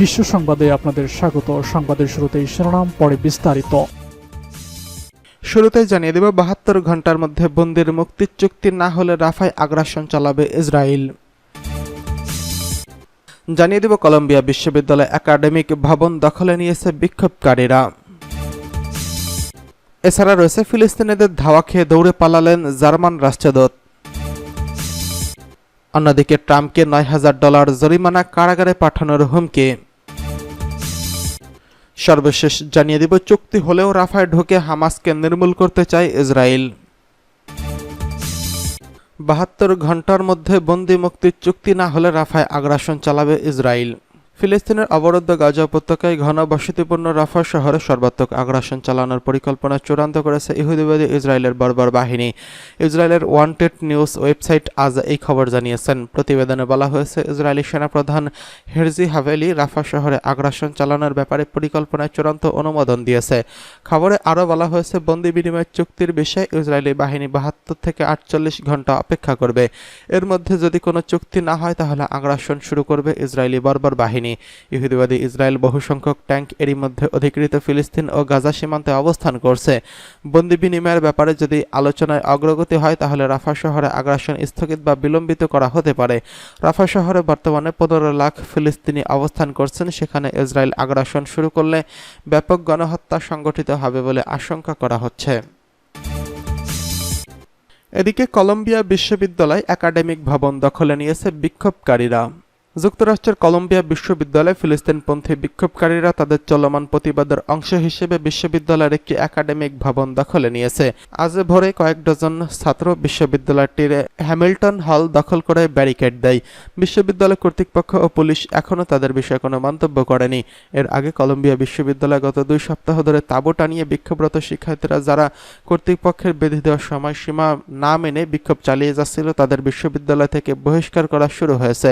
বিশ্ব সংবাদে আপনাদের স্বাগত। সংবাদের শুরুতেই শিরোনাম, পরে বিস্তারিত। শুরুতেই জানিয়ে দেব, বাহাত্তর ঘণ্টার মধ্যে বন্দির মুক্তির চুক্তি না হলে রাফায় আগ্রাসন চালাবে ইসরায়েল। জানিয়ে দেব, কলম্বিয়া বিশ্ববিদ্যালয় একাডেমিক ভবন দখলে নিয়েছে বিক্ষোভকারীরা। এছাড়া রয়েছে ফিলিস্তিনিদের ধাওয়া খেয়ে দৌড়ে পালালেন জার্মান রাষ্ট্রদূত। অন্যদিকে ট্রাম্পকে নয় হাজার ডলার জরিমানা কারাগারে পাঠানোর হুমকি। সর্বশেষ জানিয়ে দিব, চুক্তি হলেও রাফায় ঢুকে হামাসকে নির্মূল করতে চায় ইসরায়েল। বাহাত্তর ঘণ্টার মধ্যে বন্দি মুক্তির চুক্তি না হলে রাফায় আগ্রাসন চালাবে ইসরায়েল। ফিলিস্তিনের অবরুদ্ধ গাজা উপত্যকায় ঘন বসতিপূর্ণ রাফা শহরে সর্বাত্মক আগ্রাসন চালানোর পরিকল্পনা চূড়ান্ত করেছে ইহুদিবাদী ইসরায়েলের বর্বর বাহিনী। ইসরায়েলের ওয়ান্টেড নিউজ ওয়েবসাইট আজ এই খবর জানিয়েছেন। প্রতিবেদনে বলা হয়েছে, ইসরায়েলি সেনাপ্রধান হেরজি হাভেলি রাফা শহরে আগ্রাসন চালানোর ব্যাপারে পরিকল্পনায় চূড়ান্ত অনুমোদন দিয়েছে। খবরে আরও বলা হয়েছে, বন্দি বিনিময় চুক্তির বিষয়ে ইসরায়েলি বাহিনী বাহাত্তর থেকে আটচল্লিশ ঘণ্টা অপেক্ষা করবে। এর মধ্যে যদি কোনো চুক্তি না হয়, তাহলে আগ্রাসন শুরু করবে ইসরায়েলি বর্বর বাহিনী। ইহুদিবাদী ইসরায়েল বহু সংখ্যক ট্যাঙ্ক এরই মধ্যে অধিকৃত ফিলিস্তিন ও গাজা সীমান্তে অবস্থান করছে। বন্দি বিনিময়ের ব্যাপারে যদি আলোচনায় অগ্রগতি হয়, তাহলে রাফা শহরে আগ্রাসন স্থগিত বা বিলম্বিত করা হতে পারে। রাফা শহরে বর্তমানে পনেরো লাখ ফিলিস্তিনি অবস্থান করছেন। সেখানে ইসরায়েল আগ্রাসন শুরু করলে ব্যাপক গণহত্যা সংগঠিত হবে বলে আশঙ্কা করা হচ্ছে। এদিকে কলম্বিয়া বিশ্ববিদ্যালয় একাডেমিক ভবন দখলে নিয়েছে বিক্ষোভকারীরা। যুক্তরাষ্ট্রের কলম্বিয়া বিশ্ববিদ্যালয়ে ফিলিস্তিনপন্থী বিক্ষোভকারীরা তাদের চলমান প্রতিবাদের অংশ হিসেবে বিশ্ববিদ্যালয়ের একটি একাডেমিক ভবন দখলে নিয়েছে। আজ ভোরে কয়েক ডজন ছাত্র বিশ্ববিদ্যালয়টির হ্যামিল্টন হল দখল করে ব্যারিকেড দেয়। বিশ্ববিদ্যালয় কর্তৃপক্ষ ও পুলিশ এখনও তাদের বিষয়ে কোনো মন্তব্য করেনি। এর আগে কলম্বিয়া বিশ্ববিদ্যালয় গত দুই সপ্তাহ ধরে তাঁবু টানিয়ে বিক্ষোভরত শিক্ষার্থীরা যারা কর্তৃপক্ষের বেঁধে দেওয়ার সময়সীমা না মেনে বিক্ষোভ চালিয়ে যাচ্ছিল, তাদের বিশ্ববিদ্যালয় থেকে বহিষ্কার করা শুরু হয়েছে।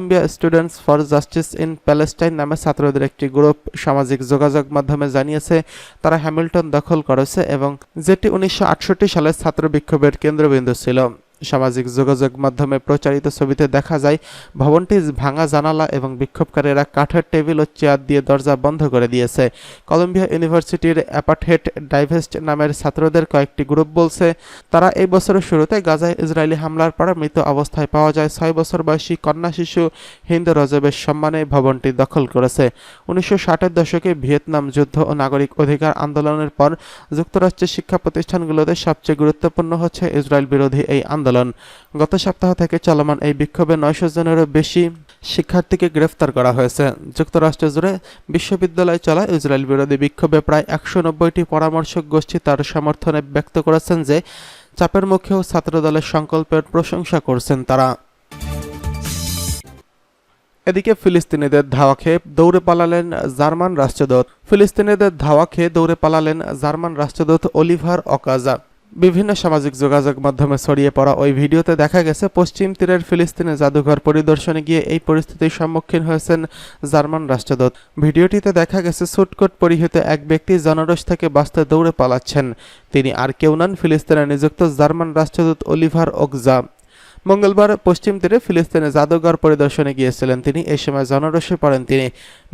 Columbia Students for Justice in Palestine নামে ছাত্রদের একটি গ্রুপ সামাজিক যোগাযোগ মাধ্যমে জানিয়েছে, তারা হ্যামিল্টন দখল করেছে এবং যেটি উনিশশো আটষট্টি সালে ছাত্র বিক্ষোভের কেন্দ্রবিন্দু ছিল। সামাজিক যোগাযোগ মাধ্যমে প্রচারিত ছবিতে দেখা যায়, ভবনটি ভাঙা জানালা এবং বিক্ষোভকারীরা কাঠের টেবিল ও চেয়ার দিয়ে দরজা বন্ধ করে দিয়েছে। কলম্বিয়া ইউনিভার্সিটির অ্যাপার্টহেড ডাইভেস্ট নামের ছাত্রদের কয়েকটি গ্রুপ বলছে, তারা এই বছরের শুরুতে গাজায় ইসরায়েলি হামলার পর মৃত অবস্থায় পাওয়া যায়। ছয় বছর বয়সী কন্যা শিশু হিন্দু রজবের সম্মানে ভবনটি দখল করেছে। উনিশশো ষাটের দশকে ভিয়েতনাম যুদ্ধ ও নাগরিক অধিকার আন্দোলনের পর যুক্তরাষ্ট্রের শিক্ষা প্রতিষ্ঠানগুলোতে সবচেয়ে গুরুত্বপূর্ণ হচ্ছে ইসরায়েল বিরোধী এই আন্দোলন। গত সপ্তাহ থেকে চলমান এই বিক্ষোভে নয়শো জনেরও বেশি শিক্ষার্থীকে গ্রেফতার করা হয়েছে। যুক্তরাষ্ট্র জুড়ে বিশ্ববিদ্যালয় চলা ইসরায়েল বিরোধী বিক্ষোভে প্রায় একশো নব্বইটি পরামর্শক গোষ্ঠী তার সমর্থনে ব্যক্ত করেছেন যে, চাপের মুখেও ছাত্রদলের সংকল্পের প্রশংসা করছেন তারা। এদিকে ফিলিস্তিনিদের ধাওয়া খেয়ে দৌড়ে পালালেন জার্মান রাষ্ট্রদূত। ফিলিস্তিনিদের ধাওয়া খেয়ে দৌড়ে পালালেন জার্মান রাষ্ট্রদূত অলিভার অকাজা। বিভিন্ন সামাজিক যোগাযোগ মাধ্যমে ছড়িয়ে পড়া ওই ভিডিওতে দেখা গেছে, পশ্চিম তীরের ফিলিস্তিনে জাদুঘর পরিদর্শনে গিয়ে এই পরিস্থিতির সম্মুখীন হয়েছেন জার্মান রাষ্ট্রদূত। ভিডিওটিতে দেখা গেছে সুটকোট পরিহিত এক ব্যক্তি জনরস থেকে বাঁচতে দৌড়ে পালাচ্ছেন। তিনি আর কেউ নন ফিলিস্তিনে নিযুক্ত জার্মান রাষ্ট্রদূত অলিভার ওকজা মঙ্গলবার পশ্চিম তীরে ফিলিস্তিনে জাদুঘর পরিদর্শনে গিয়েছিলেন তিনি। এই সময় জনরসে পড়েন তিনি।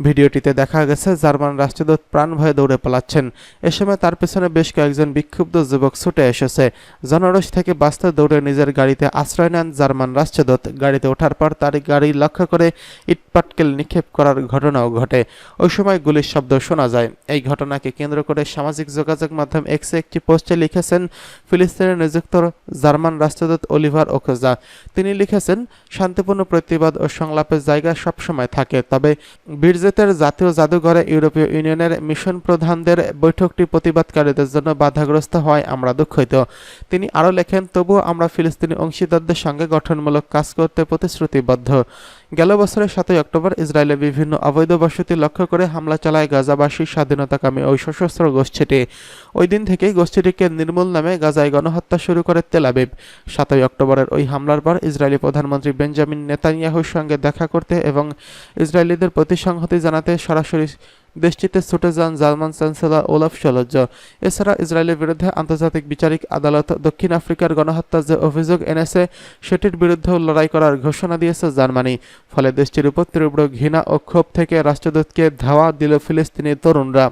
ভিডিওটিতে দেখা গেছে, জার্মান রাষ্ট্রদূত প্রাণ ভয়ে দৌড়ে পালাচ্ছেন। এ সময় তার পেছনে বেশ কয়েকজন বিক্ষুব্ধ যুবক ছুটে এসেছে। জনরস থেকে বাস্তে দৌড়ে নিজের গাড়িতে আশ্রয় নেন জার্মান রাষ্ট্রদূত। গাড়িতে ওঠার পর তার গাড়ি লক্ষ্য করে ইটপাটকেল নিক্ষেপ করার ঘটনাও ঘটে। ওই সময় গুলির শব্দ শোনা যায়। এই ঘটনাকে কেন্দ্র করে সামাজিক যোগাযোগ মাধ্যম এক্সে একটি পোস্টে লিখেছেন ফিলিস্তিনে নিযুক্ত জার্মান রাষ্ট্রদূত অলিভার ওখোজা তিনি লিখেছেন, শান্তিপূর্ণ প্রতিবাদ ও সংলাপের জায়গা সবসময় থাকে, তবে বীরজেতের জাতীয় জাদুঘরে ইউরোপীয় ইউনিয়নের মিশন প্রধানদের বৈঠকটি প্রতিবাদকারীদের জন্য বাধাগ্রস্ত হয় আমরা দুঃখিত। তিনি আরও লেখেন, তবুও আমরা ফিলিস্তিনি অংশীদারদের সঙ্গে গঠনমূলক কাজ করতে প্রতিশ্রুতিবদ্ধ। গেল বছরের সাতই অক্টোবর ইসরায়েলের বিভিন্ন অবৈধ বসতি লক্ষ্য করে হামলা চালায় গাজাবাসীর স্বাধীনতাকামী ওই সশস্ত্র গোষ্ঠীটি। ওই দিন থেকেই গোষ্ঠীটিকে নির্মূল নামে গাজায় গণহত্যা শুরু করে তেলাবিব সাতই অক্টোবরের ওই হামলার পর ইসরায়েলি প্রধানমন্ত্রী বেঞ্জামিন নেতানিয়াহুর সঙ্গে দেখা করতে এবং ইসরায়েলিদের প্রতি সংহতি জানাতে সরাসরি দেশটিতে ছুটে যান জার্মান চ্যান্সেলর ওলাফ সলজ্জ এছাড়া ইসরায়েলের বিরুদ্ধে আন্তর্জাতিক বিচারিক আদালত দক্ষিণ আফ্রিকার গণহত্যার যে অভিযোগ এনেছে, সেটির বিরুদ্ধেও লড়াই করার ঘোষণা দিয়েছে জার্মানি। ফলে দেশটির উপর তীব্র ঘৃণা ও ক্ষোভ থেকে রাষ্ট্রদূতকে ধাওয়া দিল ফিলিস্তিনি তরুণরা।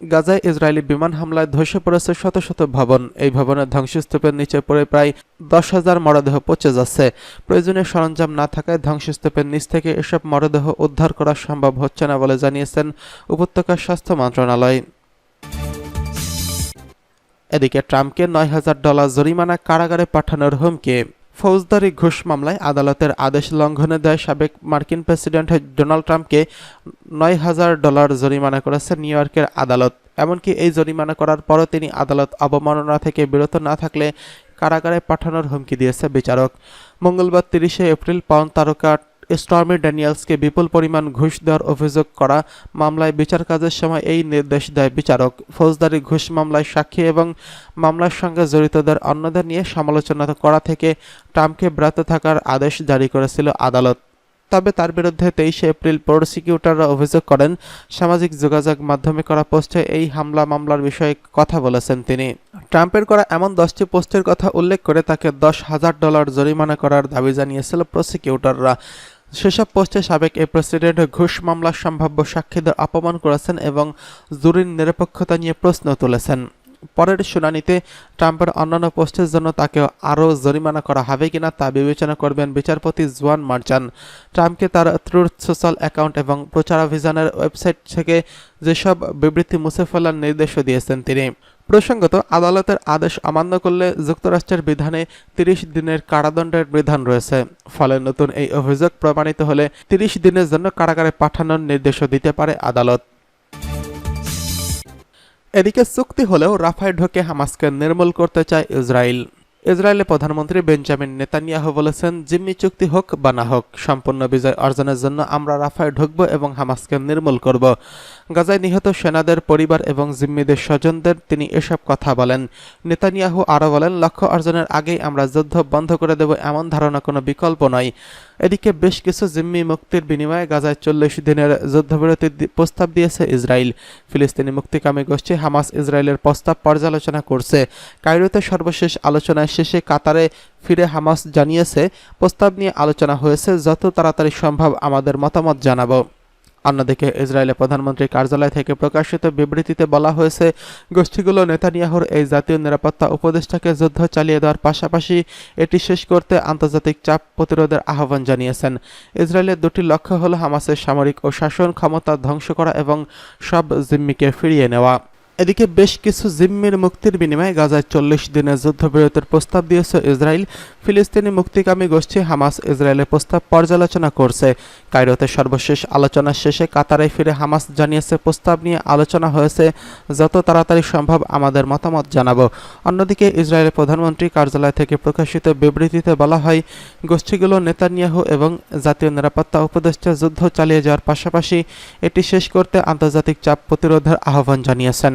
গাজায় ইসরায়েলি বিমান হামলায় ধসে পড়েছে শত শত ভবন। এই ভবনের ধ্বংসস্তূপের নিচে পড়ে প্রায় দশ হাজার মরদেহ পচে যাচ্ছে। প্রয়োজনীয় সরঞ্জাম না থাকায় ধ্বংসস্তূপের নিচ থেকে এসব মরদেহ উদ্ধার করা সম্ভব হচ্ছে না বলে জানিয়েছেন উপত্যকার স্বাস্থ্য মন্ত্রণালয়। এদিকে ট্রাম্পকে নয় হাজার ডলার জরিমানা কারাগারে পাঠানোর হুমকি। ফৌজদারি ঘুষ মামলায় আদালতের আদেশ লঙ্ঘনে দেয় সাবেক মার্কিন প্রেসিডেন্ট ডোনাল্ড ট্রাম্পকে নয় হাজার ডলার জরিমানা করেছে নিউ ইয়র্কের আদালত। এমনকি এই জরিমানা করার পরও তিনি আদালত অবমাননা থেকে বিরত না থাকলে কারাগারে পাঠানোর হুমকি দিয়েছে বিচারক। মঙ্গলবার তিরিশে এপ্রিল পাউন্ড তারকা স্টর্মি ড্যানিয়েলসকে বিপুল পরিমাণ ঘুষ দেওয়ার অভিযোগ করা মামলায় বিচার কাজের সময় এই নির্দেশ দেয় বিচারক। ফৌজদারি ঘুষ মামলায় সাক্ষী এবং মামলার সঙ্গে জড়িতদের অন্যদের নিয়ে সমালোচনা করা থেকে ট্রাম্পকে বিরত থাকার আদেশ জারি করেছিল আদালত। তবে তার বিরুদ্ধে তেইশে এপ্রিল প্রসিকিউটররা অভিযোগ করেন, সামাজিক যোগাযোগ মাধ্যমে করা পোস্টে এই হামলা মামলার বিষয়ে কথা বলেছেন তিনি। ট্রাম্পের করা এমন দশটি পোস্টের কথা উল্লেখ করে তাকে দশ হাজার ডলার জরিমানা করার দাবি জানিয়েছিল প্রসিকিউটররা। সেসব পোস্টে সাবেক এই প্রেসিডেন্ট ঘুষ মামলার সম্ভাব্য সাক্ষীদের অপমান করেছেন এবং জুরির নিরপেক্ষতা নিয়ে প্রশ্ন তুলেছেন। পরের শুনানিতে ট্রাম্পের অন্যান্য পোস্টের জন্য তাকে আরও জরিমানা করা হবে কিনা তা বিবেচনা করবেন বিচারপতি জোয়ান মার্চান। ট্রাম্পকে তার ট্রুথ সোশ্যাল অ্যাকাউন্ট এবং প্রচারাভিযানের ওয়েবসাইট থেকে যেসব বিবৃতি মুছে ফেলার নির্দেশও দিয়েছেন তিনি। প্রসঙ্গত, আদালতের আদেশ অমান্য করলে যুক্তরাষ্ট্রের বিধানে তিরিশ দিনের কারাদণ্ডের বিধান রয়েছে। ফলে নতুন এই অভিযোগ প্রমাণিত হলে তিরিশ দিনের জন্য কারাগারে পাঠানোর নির্দেশও দিতে পারে আদালত। এদিকে চুক্তি হলেও রাফায় ঢোকে হামাসকে নির্মূল করতে চায় ইসরায়েল ইসরায়েলের প্রধানমন্ত্রী বেঞ্জামিন নেতানিয়াহু বলেছেন জিম্মি চুক্তি হোক বা না হোক সম্পূর্ণ বিজয় অর্জনের জন্য আমরা রাফায় ঢুকব এবং হামাসকে নির্মূল করব। গাজায় নিহত সেনাদের পরিবার এবং জিম্মিদের স্বজনদের তিনি এসব কথা বলেন। নেতানিয়াহু আরও বলেন, লক্ষ্য অর্জনের আগেই আমরা যুদ্ধ বন্ধ করে দেব এমন ধারণা কোনো বিকল্প নয়। এদিকে বেশ কিছু জিম্মি মুক্তির বিনিময়ে গাজায় চল্লিশ দিনের যুদ্ধবিরতির প্রস্তাব দিয়েছে ইসরায়েল। ফিলিস্তিনি মুক্তিকামী গোষ্ঠী হামাস ইসরায়েলের প্রস্তাব পর্যালোচনা করছে। কায়রোতে সর্বশেষ আলোচনায় শেষে কাতারে ফিরে হামাস জানিয়েছে, প্রস্তাব নিয়ে আলোচনা হয়েছে, যত তাড়াতাড়ি সম্ভব আমাদের মতামত জানাব। অন্যদিকে ইসরায়েলের প্রধানমন্ত্রীর কার্যালয় থেকে প্রকাশিত বিবৃতিতে বলা হয়েছে, গোষ্ঠীগুলো নেতানিয়াহুর এই জাতীয় নিরাপত্তা উপদেষ্টাকে যুদ্ধ চালিয়ে দেওয়ার পাশাপাশি এটি শেষ করতে আন্তর্জাতিক চাপ প্রতিরোধের আহ্বান জানিয়েছেন। ইসরায়েলের দুটি লক্ষ্য হল হামাসের সামরিক ও শাসন ক্ষমতা ধ্বংস করা এবং সব জিম্মিকে ফিরিয়ে নেওয়া। এদিকে বেশ কিছু জিম্মির মুক্তির বিনিময়ে গাজায় চল্লিশ দিনের যুদ্ধবিরতির প্রস্তাব দিয়েছে ইসরায়েল। ফিলিস্তিনি মুক্তিকামী গোষ্ঠী হামাস ইসরায়েলের প্রস্তাব পর্যালোচনা করছে। কায়রোতে সর্বশেষ আলোচনা শেষে কাতারে ফিরে হামাস জানিয়েছে, প্রস্তাব নিয়ে আলোচনা হয়েছে, যত তাড়াতাড়ি সম্ভব আমাদের মতামত জানাব। অন্যদিকে ইসরায়েলের প্রধানমন্ত্রী কার্যালয় থেকে প্রকাশিত বিবৃতিতে বলা হয়, গোষ্ঠীগুলো নেতানিয়াহু এবং জাতীয় নিরাপত্তা উপদেষ্টা যুদ্ধ চালিয়ে যাওয়ার পাশাপাশি এটি শেষ করতে আন্তর্জাতিক চাপ প্রতিরোধের আহ্বান জানিয়েছেন।